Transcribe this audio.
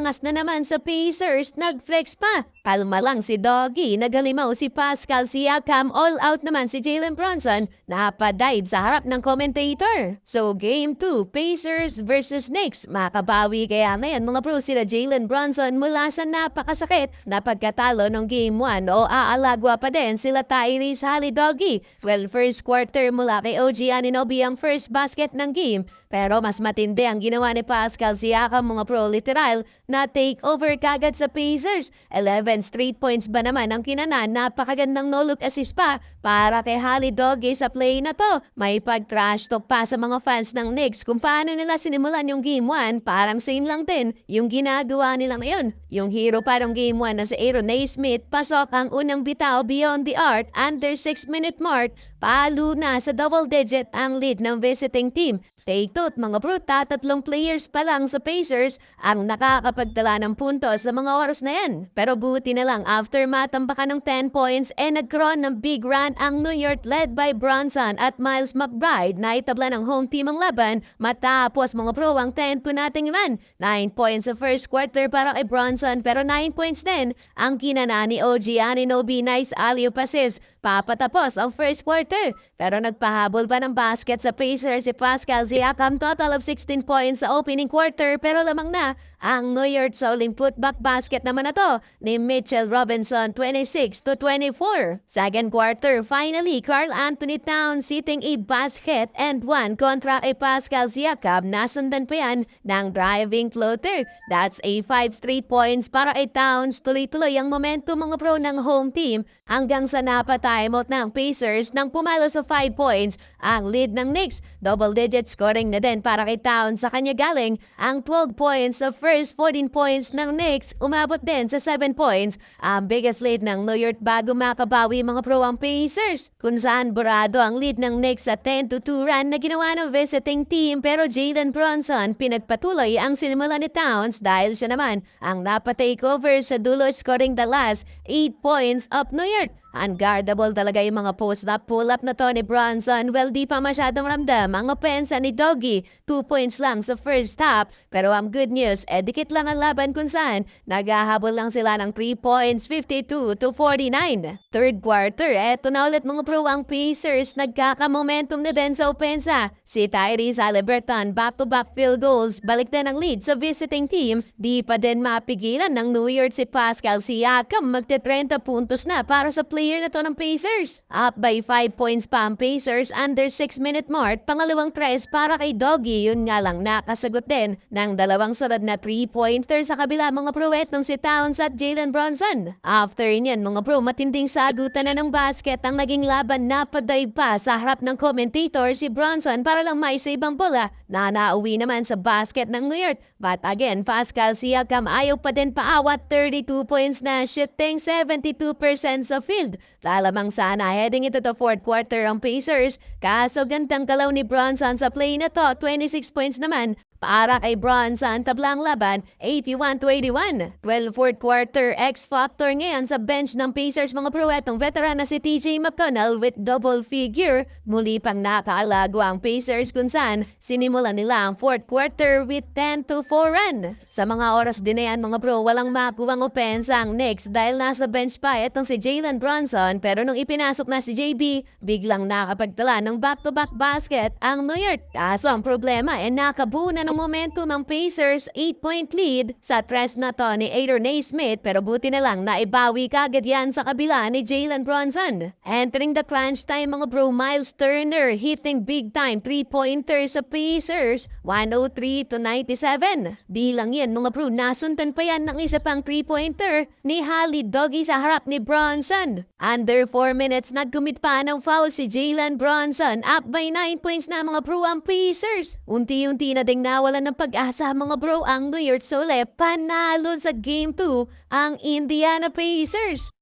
Angas na naman sa Pacers, nag-flex pa. Kalma lang si Doggy, nagalimaw si Pascal Siakam, all out naman si Jalen Bronson, napadive sa harap ng commentator. So game 2, Pacers versus Knicks. Makabawi kaya ngayon mga pro sila Jalen Bronson mula sa napakasakit na pagkatalo ng game 1 o aalagwa pa din sila Tyrese Halidogi. Well, first quarter mula kay OG Aninobi ang first basket ng game pero mas matindi ang ginawa ni Pascal Siakam mga pro literal na take over kagad sa Pacers. 11 straight points ba naman ang kinanan? Napakagandang no-look assist pa para kay Holly Doggy sa play na to. May pag-trash talk pa sa mga fans ng Knicks kung paano nila sinimulan yung game 1. Parang same lang din yung ginagawa nila ngayon. Yung hero pa ng game 1 na si Aaron Naismith, pasok ang unang bitaw beyond the arc under 6 minute mark. Palo na sa double digit ang lead ng visiting team. Take two, mga bro, tatatlong players pa lang sa Pacers ang nakakapagtala ng puntos sa mga oras na yan. Pero buti na lang, after matambakan ng 10 points, eh nagkaroon ng big run ang New York led by Bronson at Miles McBride na itabla ng home team ang laban matapos mga bro ang 10 po nating run. 9 points sa first quarter para kay Bronson pero 9 points din ang kinana ni OG Aninobi nice alley passes papatapos ang first quarter. Pero nagpahabol pa ng basket sa Pacers si Pascal Siakam total of 16 points sa opening quarter pero lamang na ang New York Soling putback basket naman na to ni Mitchell Robinson 26 to 24. Second quarter, finally, Carl Anthony Towns hitting a basket and one kontra kay Pascal Siakam. Nasundan pa yan ng driving floater. That's a 5 straight points para kay Towns. Tuloy-tuloy ang momentum mga pro ng home team hanggang sa napatimeout ng Pacers nang pumalo sa 5 points ang lead ng Knicks. Double digit scoring na din para kay Towns sa kanya galing ang 12 points sa first 14 points ng Knicks. Umabot din sa 7 points ang biggest lead ng New York bago makabawi mga pro ang Pacers. Kung saan burado ang lead ng Knicks sa 10 to 2 run na ginawa ng visiting team pero Jalen Bronson pinagpatuloy ang sinimula ni Towns dahil siya naman ang napatakeover sa dulo scoring the last 8 points of New York. Unguardable talaga yung mga post-up pull-up na to ni Bronson. Well, di pa masyadong ramdam ang opensa ni Doggy. Two points lang sa first half. Pero ang good news, eh dikit lang ang laban kung saan naghahabol lang sila ng 3 points, 52 to 49. Third quarter, eto na ulit mga pro ang Pacers. Nagkaka-momentum na din sa opensa. Si Tyrese Halliburton, back-to-back field goals. Balik din ang lead sa visiting team. Di pa din mapigilan ng New York si Pascal Siakam. Magte-30 puntos na para sa player na to ng Pacers. Up by 5 points pa ang Pacers under 6 minute mark. Pangalawang tres para kay Doggy. Yun nga lang nakasagot din ng dalawang sunod na 3-pointer sa kabila mga pruwet ng si Towns at Jalen Bronson. After niyan mga pro matinding sagutan na ng basket ang naging laban na padive pa sa harap ng commentator si Bronson para lang may sa ibang bola na nauwi naman sa basket ng New York. But again, Pascal Siakam ayaw pa din paawat 32 points na shooting 72% sa field. Lalamang sana heading into the fourth quarter ang Pacers. Kaso gandang galaw ni Bronson sa play na to, 26 points naman para kay Bronson, tablang laban, 81 to 81. Well, fourth quarter, X-Factor ngayon sa bench ng Pacers mga pruwetong veteran na si TJ McConnell with double figure. Muli pang nakaalago ang Pacers kung saan sinimulan nila ang fourth quarter with 10 to 4 run. Sa mga oras din na yan mga pro, walang makuwang opensa ang Knicks dahil nasa bench pa itong si Jalen Bronson pero nung ipinasok na si JB, biglang nakapagtala ng back-to-back basket ang New York. Kaso ang problema ay nakabuo na ng momentum ang Pacers 8-point lead sa tres na to ni Aaron Naismith pero buti na lang na ibawi kagad yan sa kabila ni Jalen Bronson. Entering the crunch time mga bro, Miles Turner hitting big time 3-pointer sa Pacers 103 to 97. Di lang yan mga bro, nasuntan pa yan ng isa pang 3-pointer ni Holly Doggy sa harap ni Bronson. Under 4 minutes nagkumit pa ng foul si Jalen Bronson up by 9 points na mga bro ang Pacers. Unti-unti na ding nawalan ng pag-asa mga bro ang New York Sole panalo sa Game 2 ang Indiana Pacers.